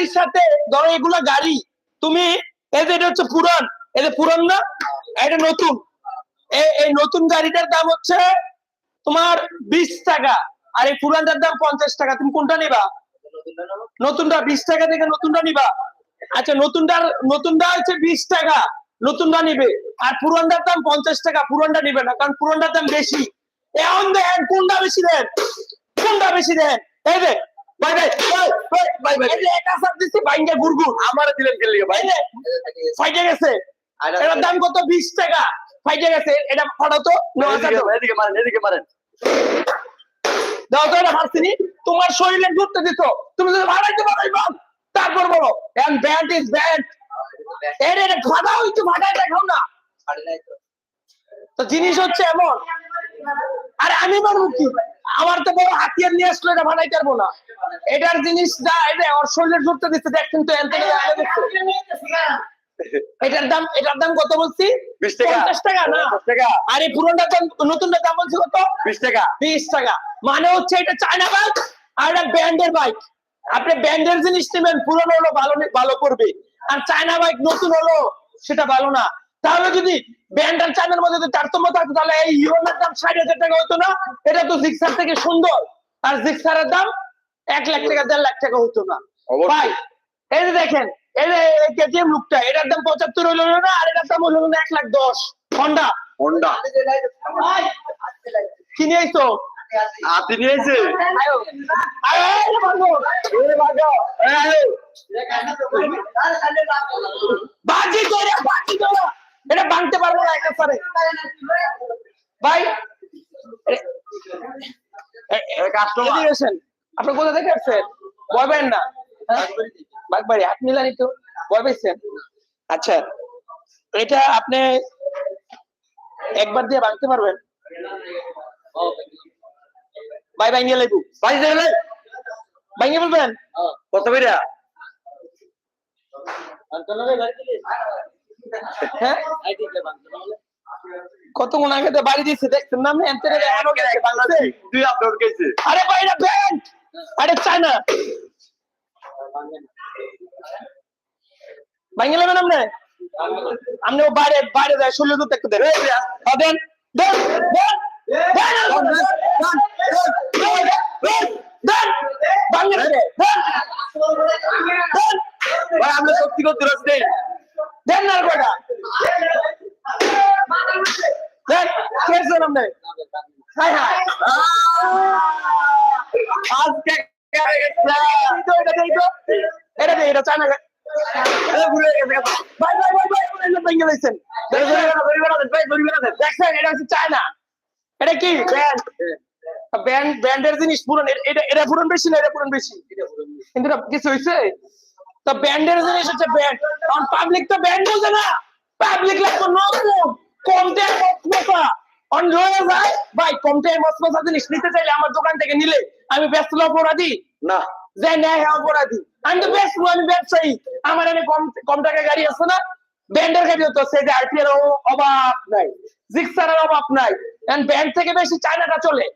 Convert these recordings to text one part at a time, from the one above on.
গাড়ির সাথে, ধরো এগুলা গাড়ি, তুমি, এই যে এটা হচ্ছে পুরান এটা পুরান না এটা নতুন। এই নতুন গাড়িটার দাম হচ্ছে তোমার বিশ টাকা, আর এই পুরানটার দাম পঞ্চাশ টাকা। তুমি কোনটা নিবা? নতুনটা, বিশ টাকা থেকে নতুনটা নিবা। আচ্ছা নতুনটার, নতুনটা হচ্ছে বিশ টাকা, নতুনটা নিবে। আর পুরানটার দাম পঞ্চাশ টাকা, পুরানটা নিবে না, কারণ পুরানটার দাম বেশি। এখন দেখেন, কোনটা বেশি দেন? কোনটা বেশি দেন? এই যে ভাই ভাই ভাই ভাই ভাই ভাই এই যে একটা সাপ দিচ্ছি বাইঙ্গা গুরগুর আমার দিলেন খেলে ভাই ফাইটে গেছে। এটার দাম কত? বিশ টাকা। ফাইটে গেছে। এটা ফাটাও তো? নেওয়া যাবে। এদিকে মারেন এদিকে মারেন। দাও তো এটা ফার্সিনি তোমার শরীরে ঘুরতে দিত। তুমি যদি ভাড়াইতে পারো তারপর বলো। এন্ড ব্যান্ড ইজ ব্যান্ড এর এটা ফাটাও একটু ফাটাই দেখাও না। তো জিনিস হচ্ছে এমন। আরে আমি পারব কি? আমার তো বড় হাতিয়ার নিয়ে আসলে এটা ফাটাইতে পারব না। এটার জিনিস যা এটা ওর শরীরে দিচ্ছে দেখছেন তো এনতে এটার দাম এটার দাম কত বলছি? বিশ টাকা। পঞ্চাশ টাকা না। পঞ্চাশ টাকা। আরে পুরোটা দাম নতুনটার দাম বলছি কত? বিশ টাকা। বিশ টাকা। মানে হচ্ছে এটা চায়না বাইক আর এটা ব্যান্ডের বাইক আপনি ব্যান্ডের জিনিস নেবেন পুরনো হলো ভালো ভালো করবে আর চায়না বাইক নতুন হলো সেটা ভালো না। তাহলে যদি ব্যান্ড আর চায়নার মধ্যে তারতম্য থাকতো তাহলে এই ইউরোনের দাম ষাট হাজার টাকা হতো না? এটা তো জিক্সার থেকে সুন্দর। আর জিক্সারের দাম এক লাখ টাকা দেড় লাখ টাকা হতো না। ভাই এই যে দেখেন এই যে কেটিএম লুকটা এটার দাম পঁচাত্তর হইল না আর এটার দাম হলো না এক লাখ দশ। হন্ডা হোন্ডা কিনে আইছো? হাতি নিয়েছে আয়ো। আয়ো এই ভাগো। এই ভাগো। এই বাজি করে বাজি করে এটা ভাঙতে পারব না একা পারে ভাই। আপনি কোথা থেকে আসছেন? বলবেন না। হ্যাঁ? বাগবাড়ি হাত মিলানি তো। ভয় পাইছেন? আচ্ছা এটা আপনি একবার দিয়ে ভাঙতে পারবেন? ভাই ভাঙিয়ে লেবু ভাই দেখলে ভাঙিয়ে বলবেন কত বেরিয়া হ্যাঁ? কত গুণ আগে তো বাড়ি দিচ্ছে দেখছেন না? বাংলাদেশে তুই আপলোড গেছে আরে ভাই এটা ব্যান্ড আরে চায়না ভাঙিয়ে নেবেন আপনি? আপনি বাইরে বাইরে যায় শরীর দুধ একটু দেন। হ্যাঁ, দেন দেন দেন দেন দেন দেন দেন দেন দেন দেন। আমরা সত্যি করতে রাস্তে দেন না কয়টা? আজকে এটা দেই এটা ব্যান্ডের জিনিস পুরন এটা এটা পুরন বেশি না, এটা পুরন বেশি। কিন্তু কিছু হয়েছে তো ব্যান্ডের জিনিস হচ্ছে ব্যান্ড। কারণ পাবলিক তো ব্যান্ড বোঝে না। পাবলিক লাগবে নতুন কমতে মসমসা যায় ভাই জিনিস নিতে চাইলে আমার দোকান থেকে নিলে আমি ব্যস্ত অপরাধী। না। যে ন্যায় হ্যাঁ অপরাধী। আমি তো বেশ আমি ব্যবসায়ী। আমার এনে কম কম টাকা গাড়ি আছে না? ব্যান্ডের গাড়ি হতো সেই আরপিএর অভাব নাই জিক্সারের অভাব নাই। ব্যান্ড থেকে বেশি চায়নাটা চলে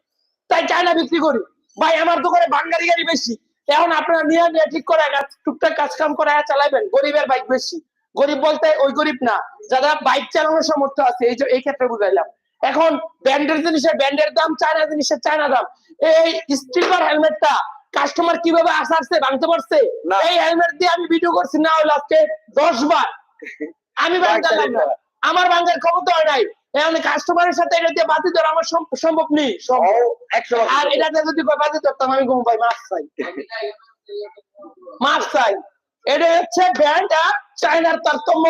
তাই চায়না বিক্রি করি। ভাই আমার দোকানে বাঙ্গারি গাড়ি বেশি। এখন আপনারা নিয়ে নিয়ে ঠিক করে টুকটাক কাজ কাম করে চালাইবেন গরিবের বাইক বেশি। গরিব বলতে ওই গরিব না যারা বাইক চালানোর সামর্থ্য আছে এই যে এই ক্ষেত্রে বুঝাইলাম। এখন ব্যান্ডের জিনিসের ব্যান্ডের দাম চায়না জিনিসের চায়না দাম। এই স্টিকার হেলমেটটা কাস্টমার কীভাবে আসা আসছে ভাঙতে পারছে? এই হেলমেট দিয়ে আমি ভিডিও করছি না হলো আজকে দশ বার। আমি ভাঙতে পারলাম না। আমার ভাঙার ক্ষমতা হয় নাই। এখন কাস্টমারের সাথে এটা দিয়ে বাতি দেওয়া আমার সম্ভব নেই। আর এটাতে যদি বাতি ধরতাম আমি ঘুম পাই মাছ চাই। মাছ চাই। এটা হচ্ছে ব্যান্ড আর চায়নার তারতম্য।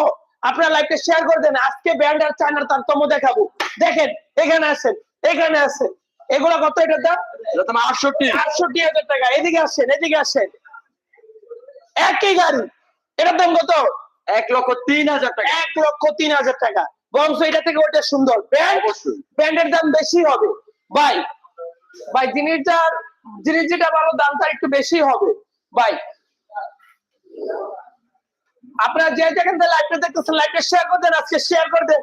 আপনারা লাইভটা শেয়ার করে দেন আজকে ব্যান্ড আর চায়নার তারতম্য দেখাবো। দেখেন এখানে আসেন এখানে আসেন এগুলো কত এটার দাম? আটষট্টি। আটষট্টি হাজার টাকা। এদিকে আসেন এদিকে আসেন। একই গাড়ি। এটার দাম কত? এক লক্ষ তিন হাজার টাকা। এক লক্ষ তিন হাজার টাকা। বংশ এটা থেকে ওটা সুন্দর। ব্যান্ড অবশ্যই। ব্যান্ডের দাম বেশি হবে। ভাই ভাই জিনিসটার জিনিস যেটা ভালো দাম তার একটু বেশি হবে। ভাই আপনারা যে যেখান থেকে লাইভটা দেখতেছেন লাইভটা শেয়ার করে দেন আজকে শেয়ার করে দেন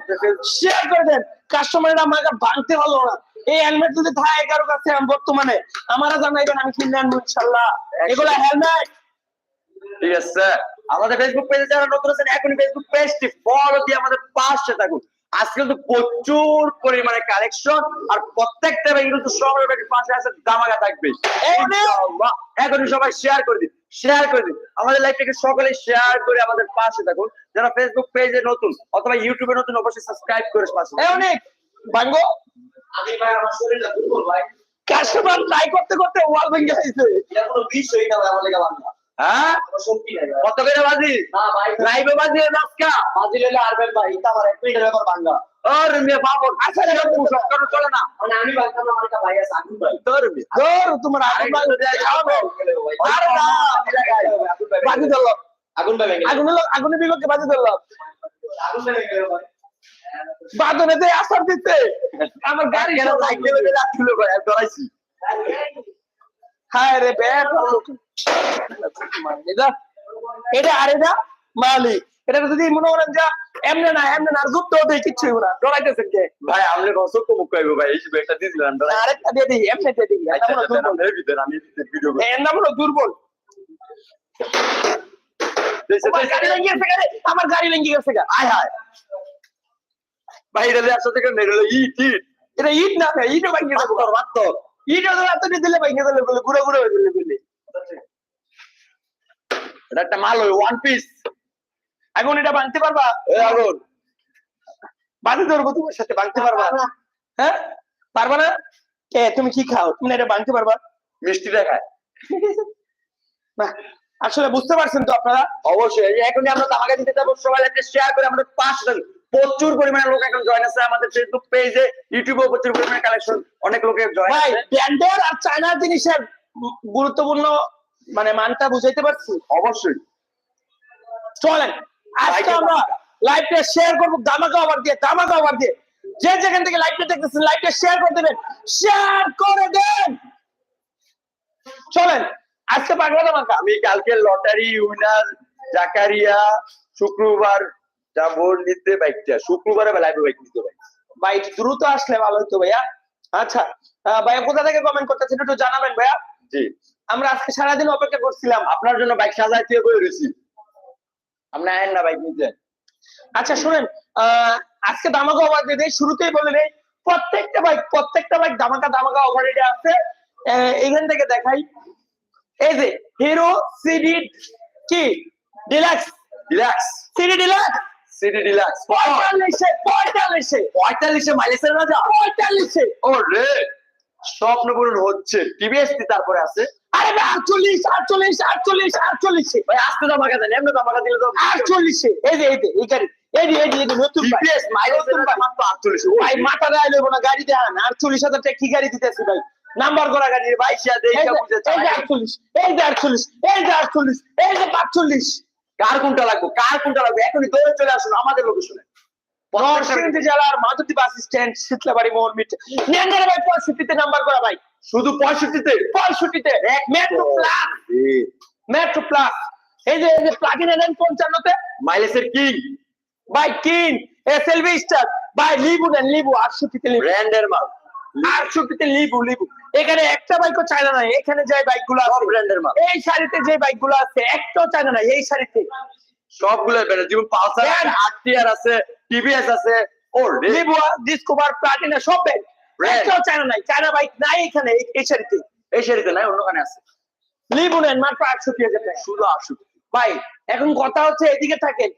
শেয়ার করে দেন। কাস্টমাররা আমাকে ভাঙতে হলো না। এই হেলমেট যদি থাকে কারও কাছে বর্তমানে আমারা জানাইবেন আমি কিনে আনব ইনশাল্লাহ। এগুলা হেলমেট ঠিক আছে আমাদের ফেসবুক পেজে যারা নতুন আছেন এখনই ফেসবুক পেজটি ফলো দিয়ে আমাদের পাশে থাকুন। আজকে কিন্তু প্রচুর পরিমাণে কালেকশন আর প্রত্যেকটা ব্যাংক কিন্তু সবার ব্যাংকের পাশে আছে দামাগা থাকবে। এখনই সবাই শেয়ার করে দিন। শেয়ার করে দিন। আমাদের লাইভটাকে সকলে শেয়ার করে আমাদের পাশে থাকুন। যারা ফেসবুক পেজে নতুন অথবা ইউটিউবে নতুন অবশ্যই সাবস্ক্রাইব করে পাশে অনেক ভাঙ্গো আমি ভাই আমার শরীরটা দুর্বল ভাই। কাস্টমার ট্রাই করতে করতে ওয়াল ভেঙে যাইছে এটা কোনো বিষ হই না ভাই আমার লেগে বাংলা হ্যাঁ? কত করে বাজি? না ভাই। লাইভে বাজি আজকা বাজি লইলে আরবেন ভাই এটা আমার এক মিনিটের ব্যাপার বাংলা বাবু আচ্ছা এটা পুষক করে চলে না। মানে আমি বাংলা আমার একটা ভাই আছে আগুন ভাই তোর মেয়ে। ধর তোমার আগুন ভালো দেয় খাওয়াবে আরে না। বাজি ধরলো। আগুন বাদনেতে আসার দিতে। আমার গাড়ি রাখছিল ভাই? আমি ডরাইছি হায় রে ব্যাট এটা আর এটা মালি এটা যদি মনে করেন যা এমনি না এমনি না গুপ্ত হতে কিচ্ছু হইব না। ডরাইতেছেন কে? ভাই আপনি কসক মুখ কইবো ভাই এই একটা দিছিলেন না, আরেকটা দিয়ে দিই এমনি দিয়ে দিই আচ্ছা হলো আমি ভিডিও করি এর নাম হলো দুর্বল। আমার গাড়ি লেগে গেছে আমার গাড়ি লেগে গেছে গা। আয় হায় ভাই এটা দিয়ে আসতে কেন এটা ইট ইট। এটা ইট না ভাই ইটও ভাঙিয়ে দেবো। ইটও তো এত দিলে ভাঙিয়ে দিলে বলে ঘুরে ঘুরে হয়ে দিলে এটা একটা মাল ওয়ান পিস এখন এটা ভাঙতে পারবা? আগুন। বাঁধে ধরবো তোমার সাথে ভাঙতে পারবা হ্যাঁ? পারবা না? কে তুমি কি খাও? তুমি এটা ভাঙতে পারবা? মিষ্টি দেখায় আসলে বুঝতে পারছেন তো আপনারা? অবশ্যই এই যে আমরা তামাকে দিতে যাব। সবাই একটা শেয়ার করে আমাদের পাশে থাকুন। প্রচুর পরিমাণে লোক এখন জয়েন আছে আমাদের ফেসবুক পেজে ইউটিউবে প্রচুর পরিমাণে কালেকশন অনেক লোকের জয়েন ভাই ব্র্যান্ডের আর চায়নার জিনিসের গুরুত্বপূর্ণ মানে মানটা বুঝাইতে পারছি? অবশ্যই। চলেন। আজকে আমরা লাইভটা শেয়ার করব দামাকা দিয়ে দামাকা দিয়ে। যে যেখান থেকে লাইভটা দেখতেছেন লাইভটা শেয়ার করে দেবেন। শেয়ার করে দেন! চলেন আজকে পাগলা দামাকা আমি কালকে লটারি উইনার জাকারিয়া শুক্রবার যাব নিতে বাইকটা। শুক্রবারে লাইভে বাইক নিতে বাইক। ভাই একটু দ্রুত আসলে ভালো হতো ভাইয়া। আচ্ছা ভাইয়া কোথা থেকে কমেন্ট করতেছেন একটু জানাবেন ভাইয়া? জি। আমরা আজকে সারাদিন অপেক্ষা করছিলাম। আপনার জন্য বাইক সাজাইতে বই রয়েছি। আপনি আয়েন না বাইক নিতে আচ্ছা শুনেন আজকে দামাকা অফার দিয়ে শুরুতেই বলে নেই প্রত্যেকটা বাইক প্রত্যেকটা বাইক দামাকা দামাকা অফার রেটে আছে। এখান থেকে দেখাই। এই যে হিরো সিডি কি? Deluxe Deluxe CD Deluxe CD Deluxe পঁয়তাল্লিশে পঁয়তাল্লিশে। পঁয়তাল্লিশে মাইলেজের রাজা পঁয়তাল্লিশে। ও রে স্বপ্ন পূরণ হচ্ছে। টিভিএস তারপরে আছে আরে ভাই আটচল্লিশ আটচল্লিশ আটচল্লিশ আটচল্লিশে। ভাই আসতে দাম আগে দেন এমনি দিলে তো আটচল্লিশে। এই যে এই যে এই গাড়ি এই যে এই যে নতুন। টিভিএস মাইলেজের মাত্র আটচল্লিশ। ভাই মাথা দেয় লইব না গাড়ি দেখান আটচল্লিশ হাজার টাকা কি গাড়ি দিতেছি ভাই? নাম্বার করা গাড়ি এই যে আটচল্লিশ এই যে আটচল্লিশ এই যে আটচল্লিশ এই যে পাঁচচল্লিশ। কার কোনটা লাগবে? কার কোনটা লাগবে? এখনই দৌড়ে চলে আসুন আমাদের লোকেশনে নরসিংদী জেলার মাধুদী বাস স্ট্যান্ড শীতলাবাড়ি মোহন মিট। নিয়ান্দারে ভাই পঁয়ষট্টিতে নাম্বার করা ভাই। শুধু পঁয়ষট্টিতে? পঁয়ষট্টিতে। মেট্রো প্লাস মেট্রো প্লাস এই যে এই যে প্লাগিন এলেন পঞ্চান্নতে। মাইলেজের কিং? ভাই কিন। এস এল ভি স্টার ভাই লিবু নেন লিবু। আটষট্টিতে লিবু। ব্র্যান্ডের মাল। আটষট্টিতে লিবু লিবু। এখানে একটা বাইকও চায়না নাই। এখানে যে বাইকগুলো সব আছে ব্র্যান্ডের মাল। এই শাড়িতে যে বাইকগুলো আছে একটাও চায়না নাই। এই শাড়িতে সবগুলো ব্র্যান্ড যেমন পালসার. আরটিআর আছে টিভিএস আছে ও রে। ডিসকভার প্লাটিনা সব বাইক একটাও চায়না নাই। চায়না বাইক নাই এখানে এই- শাড়িতে এই শাড়িতে নাই অন্যখানে আছে। লিবু নেন মাত্র আটষট্টি হাজার টাকা। শুধু আটষট্টি। ভাই এখন কথা হচ্ছে এদিকে থাকেন।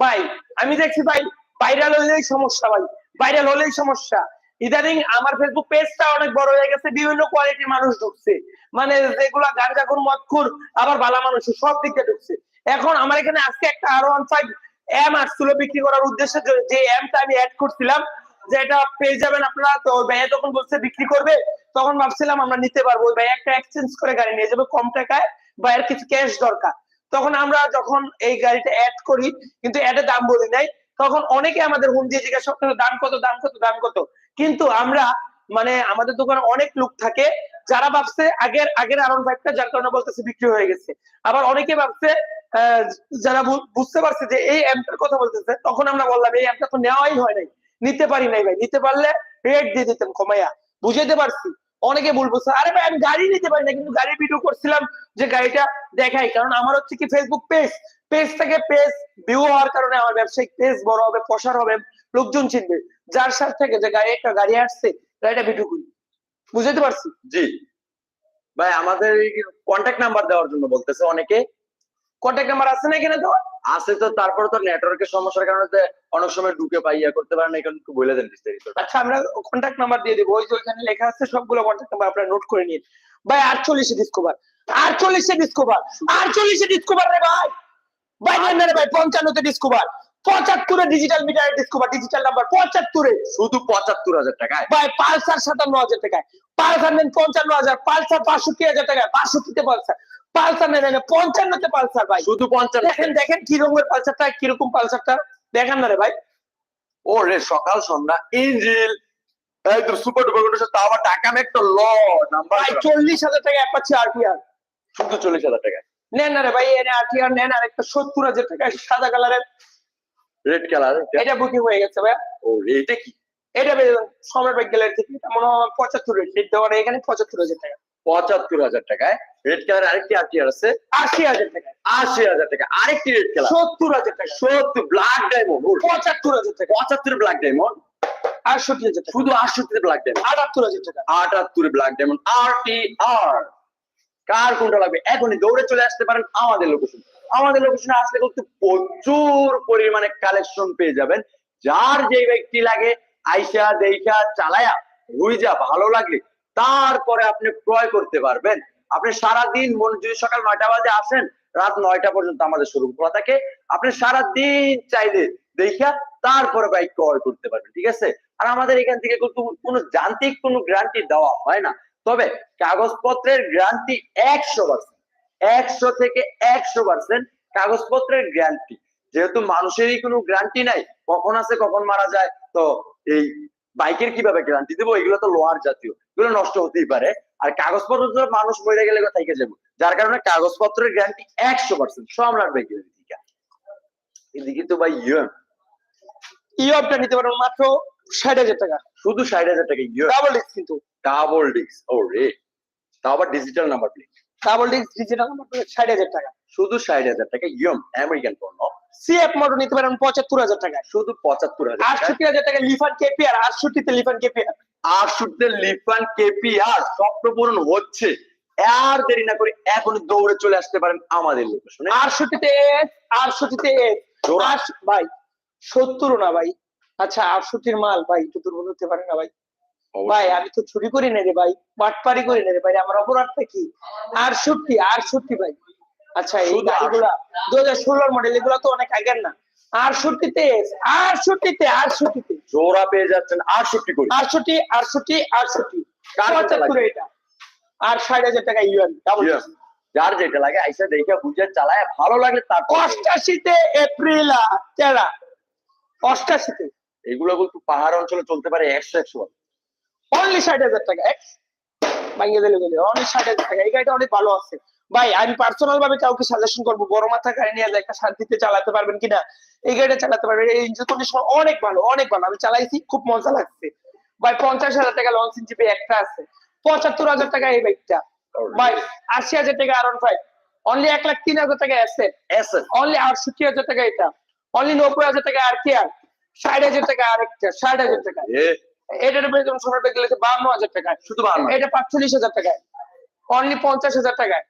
ভাই আমি দেখছি ভাই ভাইরাল হলেই সমস্যা ভাই। ভাইরাল হলেই সমস্যা। ইদানিং আমার ফেসবুক পেজটা অনেক বড় হয়ে গেছে বিভিন্ন কোয়ালিটির মানুষ ঢুকছে। মানে যেগুলা গাঞ্জাখুর মদখুর আবার ভালো মানুষ সব দিকে ঢুকছে। এখন আমার এখানে আজকে একটা আরও ওয়ান ফাইভ এম আসছিল বিক্রি করার উদ্দেশ্যে যে- এমটা আমি অ্যাড করছিলাম, যে এটা পেয়ে যাবেন আপনারা। তো ভাইয়া যখন বলছে বিক্রি করবে, তখন ভাবছিলাম আমরা নিতে পারব। ওই ভাইয়া একটা এক্সচেঞ্জ করে গাড়ি নিয়ে যাবে, কম টাকায় ভাইয়ের কিছু ক্যাশ দরকার। তখন আমরা যখন এই গাড়িটা অ্যাড করি, কিন্তু অ্যাডে দাম বলি নাই, তখন অনেকে আমাদের হুম দিয়ে জিজ্ঞাসা করতো দাম কত দাম কত দাম কত? কিন্তু আমরা মানে আমাদের দোকানে অনেক লোক থাকে, যারা ভাবছে আগের আগের আরন ফাইভটা যার কারণে বলতেছে বিক্রি হয়ে গেছে। আবার অনেকে ভাবছে যারা বুঝতে পারছে যে এই অ্যাম্পটার কথা বলতেছে, তখন আমরা বললাম, এই অ্যাম্পটা তো নেওয়াই হয় নাই। নিতে পারি নাই ভাই। নিতে পারলে রেট দিয়ে দিতাম কমাইয়া। বুঝাইতে পারছি। অনেকে বলব স্যার আরে ভাই, আমি গাড়ি নিতে পারি না, কিন্তু গাড়ির ভিডিও করছিলাম যে গাড়িটা দেখাই। কারণ আমার হচ্ছে কি ফেসবুক পেজ পেজ থেকে পেজ ভিউ হওয়ার কারণে আমার ব্যবসায়িক পেজ বড় হবে, প্রসার হবে, লোকজন চিনবে। যার সাথে থেকে যে গাড়ি একটা গাড়ি আসছে, গাড়িটা ভিডিও করি। বুঝতে পারছি? জি। ভাই, আমাদের কন্ট্যাক্ট নাম্বার দেওয়ার জন্য বলতেছে অনেকে। কন্ট্যাক্ট নাম্বার আছে না এখানে তো? আছে তো তারপরে তো নেটওয়ার্কের সমস্যার কারণে অনেক সময় ঢুকে পাই ইয়া করতে পারেন এখানে একটু বলে দেন বিস্তারিত। আচ্ছা আমরা কন্ট্যাক্ট নাম্বার দিয়ে দেবো ওই যে ওইখানে লেখা আছে সবগুলো কন্ট্যাক্ট নাম্বার আপনারা নোট করে নিন। ভাই আটচল্লিশে ডিসকভার আটচল্লিশে ডিসকভার আটচল্লিশে ডিসকভার রে ভাই! ভাই নেন না রে ভাই পঞ্চান্নতে ডিসকভার পঁচাত্তরে digital meter Discover digital number পঁচাত্তরে। শুধু পঁচাত্তর হাজার টাকায়? ভাই পালসার সাতান্ন হাজার টাকায়। পালসার নেন পঞ্চান্ন হাজার পালসার বাষট্টি হাজার টাকায় বাষট্টিতে পালসার। পালসার নেন নেন পঞ্চান্নতে পালসার ভাই। শুধু পঞ্চান্ন। দেখেন দেখেন কি রকমের পালসারটা কীরকম পালসারটা দেখেন না রে ভাই। ও রে সকাল সন্ধ্যা ইঞ্জিল একদম সুপার ডুপার কন্ডিশন তা আবার টাকা তো ল নাম্বার ভাই চল্লিশ হাজার টাকা অ্যাপাচি আরপিআর শুধু চল্লিশ হাজার টাকা নেন না রে ভাই এনে আরটিআর নেন আর একটা সত্তর হাজার টাকা সাদা কালারের। রেড কালার এটা বুকিং হয়ে গেছে ভাই। ও এটা কি? এটা সম্রাট ব্যাংক গ্যালারি থেকে মনে হয় পঁচাত্তর রেট দেওয়ার এখানে পঁচাত্তর হাজার টাকা। পঁচাত্তর হাজার টাকায়। রেড কালার আরেকটি আরটিআর আছে আশি হাজার টাকা আশি হাজার টাকা আরেকটি রেড কালার সত্তর হাজার টাকা সত্তর ব্ল্যাক ডায়মন্ড পঁচাত্তর হাজার টাকা পঁচাত্তর ব্ল্যাক ডায়মন্ড আটষট্টি হাজার টাকা শুধু আটষট্টি ব্ল্যাক ডায়মন্ড আটাত্তর হাজার টাকা আটাত্তর ব্ল্যাক ডায়মন্ড আর টি আর কার কোনটা লাগবে? এখনই দৌড়ে চলে আসতে পারেন আমাদের লোকেশন আমাদের লোকেশনে আসলে কিন্তু প্রচুর পরিমাণে কালেকশন পেয়ে যাবেন। যার যে ব্যক্তি লাগে আইসা দেখা চালায়া বুঝা ভালো লাগলে তারপরে আপনি ক্রয় করতে পারবেন। আপনি সারাদিন মনে যদি সকাল নয়টা বাজে আসেন, রাত নয়টা পর্যন্ত আমাদের শোরুম খোলা থাকে। আপনি সারাদিন চাইলে দেখা তারপরে বাইক ক্রয় করতে পারবেন, ঠিক আছে? আর আমাদের এখান থেকে কিন্তু কোনো যান্ত্রিক কোনো গ্যারান্টি দেওয়া হয় না। তবে কাগজপত্রের গ্যারান্টি একশো পার্সেন্ট একশো থেকে একশো পার্সেন্ট কাগজপত্রের গ্যারান্টি যেহেতু মানুষেরই কোনো গ্যারান্টি নাই, কখন আছে, কখন মারা যায়, তো এই বাইকের কীভাবে গ্যারান্টি দেবো? এগুলো তো লোহার জাতীয়। এগুলো নষ্ট হতেই পারে। আর কাগজপত্র মানুষ মরে গেলে থেকে যাব? যার কারণে কাগজপত্রের গ্যারান্টি একশো পার্সেন্ট সম্রাট বাইকের দিকে। এদিকে তো ভাই ইয়ে। ইয়পটা নিতে পারবেন মাত্র ষাট হাজার টাকা। শুধু ষাট হাজার টাকা ইয়ে। ডাবল ডিস্ক কিন্তু। ডাবল ডিস্ক ও রে তাও আবার digital number plate double disc digital number ষাট হাজার টাকা। শুধু ষাট হাজার টাকা ইয়ম আমেরিকান পণ্য। সিএফ মোটর নিতে পারেন পঁচাত্তর হাজার টাকা শুধু পঁচাত্তর হাজার আটষট্টি হাজার টাকা লিফান কেপিআর আটষট্টিতে লিফান কেপিআর। আটষট্টি লিফান কেপিআর স্বপ্ন পূরণ হচ্ছে। আর দেরি না করে এখন দৌড়ে চলে আসতে পারেন আমাদের লোকেশনে আটষট্টিতে আটষট্টিতে ভাই সত্তর না ভাই। আচ্ছা আটষট্টির মাল ভাই একটু দুর্বল হতে পারে না ভাই? ভাই আমি তো চুরি করি না রে ভাই। বাটপারি করি না রে ভাই। আমার অপরাধটা কি? আটষট্টি আটষট্টি ভাই। আচ্ছা এই গাড়িগুলা দু হাজার ষোলোর মডেল এগুলো তো অনেক আগের না। আটষট্টিতে আটষট্টিতে আটষট্টিতে। জোড়া পেয়ে যাচ্ছেন আটষট্টি কোটি আটষট্টি আটষট্টি আটষট্টি। কার পঁচাত্তর এটা। আর ষাট হাজার টাকা ইউএন. যার যেটা লাগে আইসা দেখে বুঝে চালায় ভালো লাগলে তারপর অষ্টাশিতে এপ্রিল তেরা। অষ্টাশিতে। এগুলো কিন্তু পাহাড় অঞ্চলে চলতে পারে একশো একশো অনলি ষাট হাজার টাকা ভাঙিয়ে দিলে গেলে অনলি ষাট হাজার টাকা এই গাড়িটা অনেক ভালো আছে। ভাই আমি পার্সোনাল ভাবে কাউকে সাজেশন করব বড় মাথা গাড়ি নিয়ে একটা শান্তিতে চালাতে পারবেন কিনা? এই গাড়িটা চালাতে পারবেন। এই ইঞ্জিন কন্ডিশন অনেক ভালো অনেক ভালো। আমি চালাইছি খুব মজা লাগছে। ভাই পঞ্চাশ হাজার টাকা লঞ্চ ইঞ্জিপে একটা আছে। পঁচাত্তর হাজার টাকা এই বাইকটা ভাই আশি হাজার টাকা আর ফাইভ অনলি এক লাখ তিন হাজার টাকা অ্যাসেট এসএস অনলি আটষট্টি হাজার টাকা এটা। অনলি নব্বই হাজার টাকা আর কি আর ষাট হাজার টাকা আরেকটা ষাট হাজার টাকা। এটার বেতন ব্যাগ গেলে বান্ন হাজার টাকায়। শুধু এটা পাঁচচল্লিশ হাজার টাকায়। অনলি পঞ্চাশ হাজার টাকায়।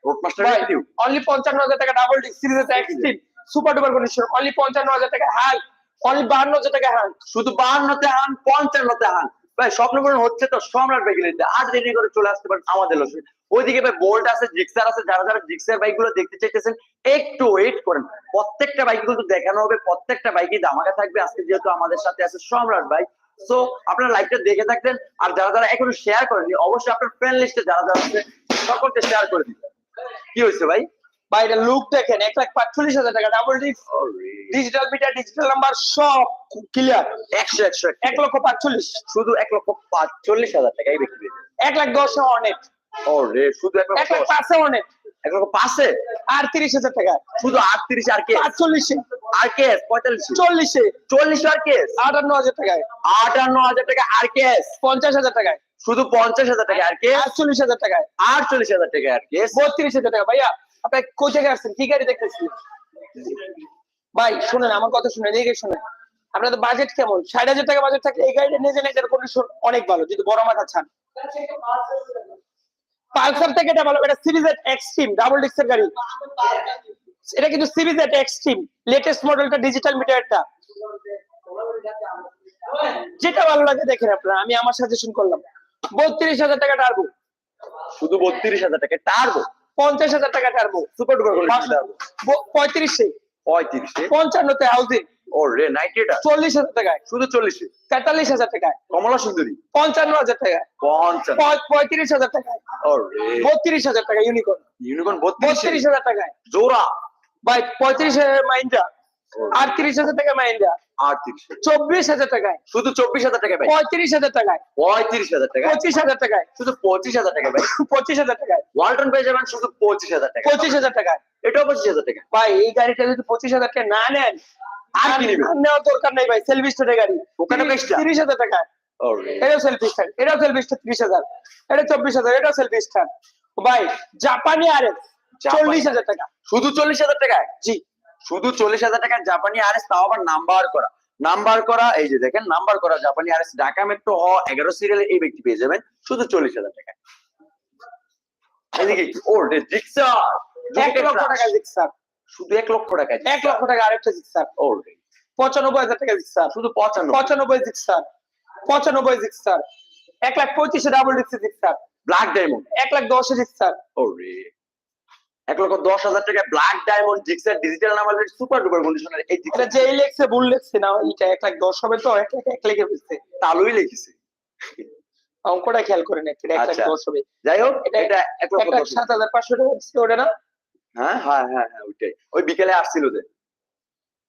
অনলি পঞ্চান্ন হাজার টাকা double disc series extreme super duper condition only পঞ্চান্ন হাজার টাকা হাল অনলি বান্ন হাজার টাকা হাল শুধু বাহান্নতে হান পঞ্চান্নতে হান ভাই স্বপ্ন পূরণ হচ্ছে তো সম্রাট বাইক আর দেরি করে চলে আসতে পারেন আমাদের লোক ওইদিকে ভাই বোল্ট আছে জিক্সার আছে যারা যারা জিক্সার বাইকগুলো দেখতে চাইতেছেন একটু ওয়েট করেন। প্রত্যেকটা বাইক কিন্তু দেখানো হবে প্রত্যেকটা বাইকই দামাকা থাকবে। আজকে যেহেতু আমাদের সাথে আছে সম্রাট বাইক সো আপনারা লাইভটা দেখে থাকবেন। আর যারা যারা এখনও শেয়ার করেননি অবশ্যই আপনার ফ্রেন্ড লিস্টে যারা যারা আছে সকলকে শেয়ার করে দিন কি হয়েছে ভাই? বা এটা লুক দেখেন এক লাখ পাঁচচল্লিশ হাজার টাকা double disc digital meter digital number সব ক্লিয়ার একশো একশো এক লক্ষ পাঁচচল্লিশ। শুধু এক লক্ষ পাঁচচল্লিশ হাজার টাকা এই ব্যক্তি এক লাখ দশ অনেক। ও রে শুধু এক লাখ পাঁচে অনেক। এক লক্ষ আর তিরিশ হাজার টাকা। শুধু আটত্রিশ আর কে আটচল্লিশে। আর কেস? পঁয়তাল্লিশ? চল্লিশে। চল্লিশ আর কেস? আটান্ন হাজার টাকায়। আটান্ন হাজার টাকা আর কেস? পঞ্চাশ হাজার টাকায়। শুধু পঞ্চাশ হাজার টাকা আর কে আটচল্লিশ হাজার টাকায়। আটচল্লিশ হাজার টাকা আর কে বত্রিশ হাজার টাকা। ভাইয়া আপনি কোথা থেকে আসছেন? কি গাড়ি দেখতেছি? ভাই শুনেন আমার কথা শুনেন এদিকে শুনেন। আপনাদের বাজেট কেমন? ষাট হাজার টাকা বাজেট থাকলে এই গাড়িটা নিয়ে যান এটার কন্ডিশন অনেক ভালো যদি বড় মাথা চান পালসার থেকে এটা ভালো এটা সিরিজ এক্সট্রিম ডাবল ডিস্কের গাড়ি। এটা কিন্তু সিরিজ এক্সট্রিম লেটেস্ট মডেলটা ডিজিটাল মিটারটা যেটা ভালো লাগে দেখেন আপনারা আমি আমার সাজেশন করলাম। বত্রিশ হাজার টাকা টার্বো শুধু বত্রিশ হাজার টাকা টার্বো পঞ্চাশ হাজার টাকা টার্বো সুপার ডুপার পঁয়ত্রিশে। পঁয়ত্রিশে। পঞ্চান্নতে হাউজিং ও রে নাইনটিটা চল্লিশ হাজার টাকায় শুধু চল্লিশে তেতাল্লিশ হাজার টাকায় কমলা সুন্দরী পঞ্চান্ন হাজার টাকায় পঞ্চান্ন পঁয়ত্রিশ হাজার টাকায় ও রে বত্রিশ হাজার টাকা ইউনিকর্ন ইউনিকর্ন বত্রিশ বত্রিশ হাজার টাকায় জোড়া ভাই পঁয়ত্রিশ হাজার মাইন্ডা আটত্রিশ হাজার টাকা মাইন্ডা আটত্রিশ চব্বিশ হাজার টাকায় শুধু চব্বিশ হাজার টাকা ভাই পঁয়ত্রিশ হাজার টাকায় পঁয়ত্রিশ হাজার টাকা পঁচিশ হাজার টাকায় শুধু পঁচিশ হাজার টাকা ভাই পঁচিশ হাজার টাকায় ওয়ালটন পেয়ে যাবেন শুধু পঁচিশ হাজার টাকা পঁচিশ হাজার টাকায় এটাও পঁচিশ হাজার টাকা ভাই এই গাড়িটা যদি পঁচিশ হাজার টাকা না নেন আর কি নেবেন? নেওয়ার দরকার নাই ভাই সেলফি স্টারের গাড়ি। ওখানে বেশটা? তিরিশ হাজার টাকায় এটাও সেলফি স্টার এটাও সেলফি স্টার ত্রিশ হাজার। এটা চব্বিশ হাজার এটাও সেলফি স্টার ভাই জাপানি আর। চল্লিশ হাজার টাকা। শুধু চল্লিশ হাজার টাকায় জি। শুধু চল্লিশ হাজার টাকার জাপানি আরএস তাও আবার নাম্বার করা। নাম্বার করা এই যে দেখেন নাম্বার করা জাপানি আরএস ঢাকা মেট্রো হ এগারো সিরিয়ালে এই ব্যক্তি পেয়ে যাবেন শুধু চল্লিশ হাজার টাকায় এদিকে? ও রে জিক্সার এক লক্ষ টাকা জিক্সার শুধু এক লক্ষ টাকা এক লক্ষ টাকা আরেকটা জিক্সার ও পঁচানব্বই হাজার টাকা জিক্সার শুধু পঁচান্ন পঁচানব্বই জিক্সার পঁচানব্বই জিক্সার এক লাখ পঁচিশে ডাবল ডিক্সি জিক্সার ব্ল্যাক ডায়মন্ড এক লাখ দশে জিক্সার ও রে এক লক্ষ দশ হাজার টাকা black diamond Gixxer digital number super duper conditioner এই জিক্সার যে লেখছে ভুল লেখছে না এটা এক লাখ দশ হবে তো এক লাখ এক লেখে বুঝছে তালুই লিখেছে। অঙ্কটা খেয়াল করে না এটা এক লাখ আচ্ছা। দশ হবে। যাই হোক এটা- এক লক্ষ সাত হাজার পাঁচশো টাকা ওটা না? হ্যাঁ? হ্যাঁ হ্যাঁ হ্যাঁ ওইটাই। ওই বিকেলে আসছিল যে।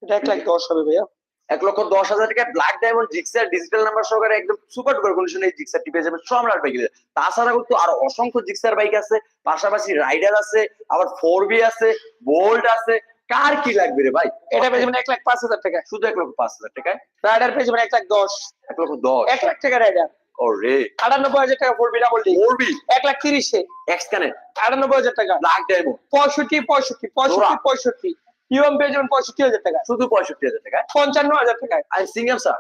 এটা এক লাখ দশ হবে ভাইয়া। এক লক্ষ দশ হাজার টাকা black diamond Gixxer digital number সহকারে একদম সুপার ডুপার কন্ডিশনে এই জিক্সারটি পেয়ে যাবেন। সম্রাট বাইক তাছাড়া কিন্তু আরও অসংখ্য জিক্সার বাইক আছে। পাশাপাশি রাইডার আছে আবার ফোর বি আছে বোল্ট আছে। কার কি লাগবে রে ভাই? এটা পেয়ে যাবেন এক লাখ পাঁচ হাজার টাকা শুধু এক লক্ষ পাঁচ হাজার টাকায়? রাইডার পেয়ে যাবেন এক লাখ দশ। এক লক্ষ দশ। এক লাখ টাকা রাইডার ও রে আটানব্বই হাজার টাকা পড়বে ডাবল ডি ফোর বি এক লাখ তিরিশে। এক্স কানেক্ট আটানব্বই হাজার টাকা। ব্ল্যাক ডায়মন্ড পঁয়ষট্টি পঁয়ষট্টি পঁয়ষট্টি। পঁয়ষট্টি। ইউএম পেয়ে যাবেন পঁয়ষট্টি হাজার টাকা। শুধু পঁয়ষট্টি হাজার টাকায় পঞ্চান্ন হাজার টাকায় আর সিঙ্গেল স্যার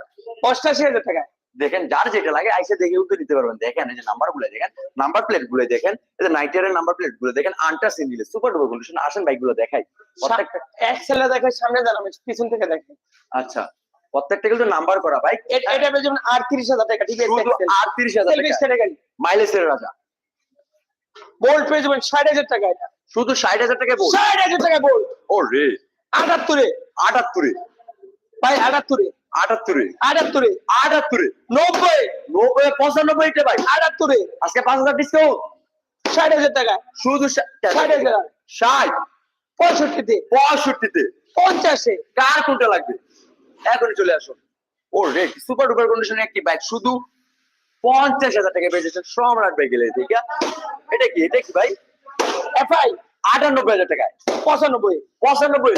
অষ্টাশি হাজার টাকায় দেখেন যার যেটা লাগে আইসে দেখে উত্তর দিতে পারবেন। দেখেন এই যে নাম্বারগুলো দেখেন নাম্বার প্লেটগুলো দেখেন এই যে নাইটের নাম্বার প্লেটগুলো দেখেন আন্টার সিঙ্গেল সুপার ডুপার কন্ডিশন আসেন বাইকগুলো দেখাই। প্রত্যেকটা এক ছেলে দেখে সামনে জানাবে পিছন থেকে দেখে আচ্ছা। প্রত্যেকটা কিন্তু নাম্বার করা। বাইক এটা যাবেন আটত্রিশ হাজার টাকা ঠিক আছে আটত্রিশ হাজার টাকা। মাইলেজের রাজা। বোল্ট পেয়ে যাবেন ষাট হাজার টাকা এটা শুধু ষাট হাজার টাকা বল ষাট হাজার টাকা বোল্ট ও রে আটাত্তরে। আটাত্তরে। ভাই আটাত্তরে। আটাত্তরে। আটাত্তরে। আটাত্তরে। নব্বই। নব্বই পঁচানব্বই ভাই। আটাত্তরে। আজকে পাঁচ হাজার ডিসকাউন্ট ষাট হাজার টাকা। শুধু ষাট ষাট হাজার। ষাট। পঁয়ষট্টিতে। পঁয়ষট্টিতে। পঞ্চাশে। কার কোনটা লাগবে? এখনই চলে আসো ও রে সুপার ডুপার কন্ডিশনে একটি বাইক শুধু পঞ্চাশ হাজার টাকা পেয়েছেন সম্রাট বাইক গেলে ঠিক এটা কি? এটা কি ভাই? এফআই আটানব্বই হাজার টাকায়। পঁচানব্বই পঁচানব্বই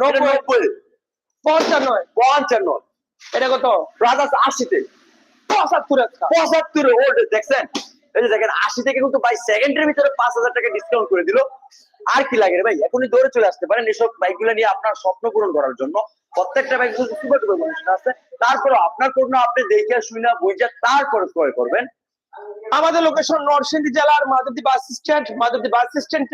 নব্বই। পঞ্চান্ন পঞ্চান্ন। এটা কত? ব্রাদার্স আশিতে। পঁচাত্তর পঁচাত্তরে ও দেখছেন? এই যে দেখেন, আশি থেকে কিন্তু ভাই সেকেন্ডের ভিতরে পাঁচ হাজার টাকা ডিসকাউন্ট করে দিল। আর কি লাগে ভাই? এখনই দৌড়ে চলে আসতে পারেন এসব নিয়ে আপনার স্বপ্ন পূরণ করার জন্য। প্রত্যেকটা বাইক আছে। তারপরে আপনার আপনি দেখে বুঝে তারপরে ক্রয় করবেন। আমাদের লোকেশন নরসিংদী জেলার Madhabdi bus stand Madhabdi bus stand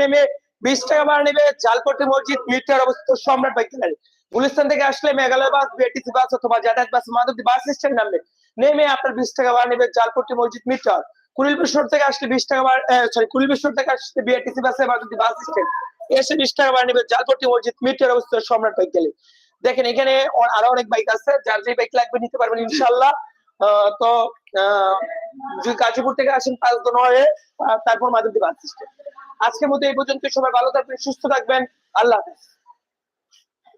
বিশ টাকা ভাড়া নেবে জালপট্টি মসজিদ মিটার অবস্থিত সম্রাট বাইক গ্যালারি গুলিস্তান থেকে আসলে মেঘালয় বাস বিআরটিসি বাস অথবা যাতায়াত বাস মাধবদী বাস স্ট্যান্ড নামবে। নেমে আপনার বিশ টাকা ভাড়া নেবে জালপট্টি মসজিদ মিটার কুড়িলপুর থেকে আসলে বিশ টাকা ভাড়া সরি কুড়িলপুর থেকে আসলে বিআরটিসি বাসে মাধবদী বাস স্ট্যান্ড এসে বিশ টাকা ভাড়া নেবে জালপট্টি মসজিদ মিটার অবস্থিত সম্রাট বাইক গেলে। দেখেন, এখানে আরও অনেক বাইক আছে, যার যে বাইক লাগবে নিতে পারবেন ইনশাল্লাহ তো যদি গাজীপুর থেকে আসেন পাঁচ দিন হয়ে তারপর মাধবদী বাস স্ট্যান্ড আজকের মতো এই পর্যন্ত, সবাই ভালো থাকবেন, সুস্থ থাকবেন, আল্লাহ হাফেজ।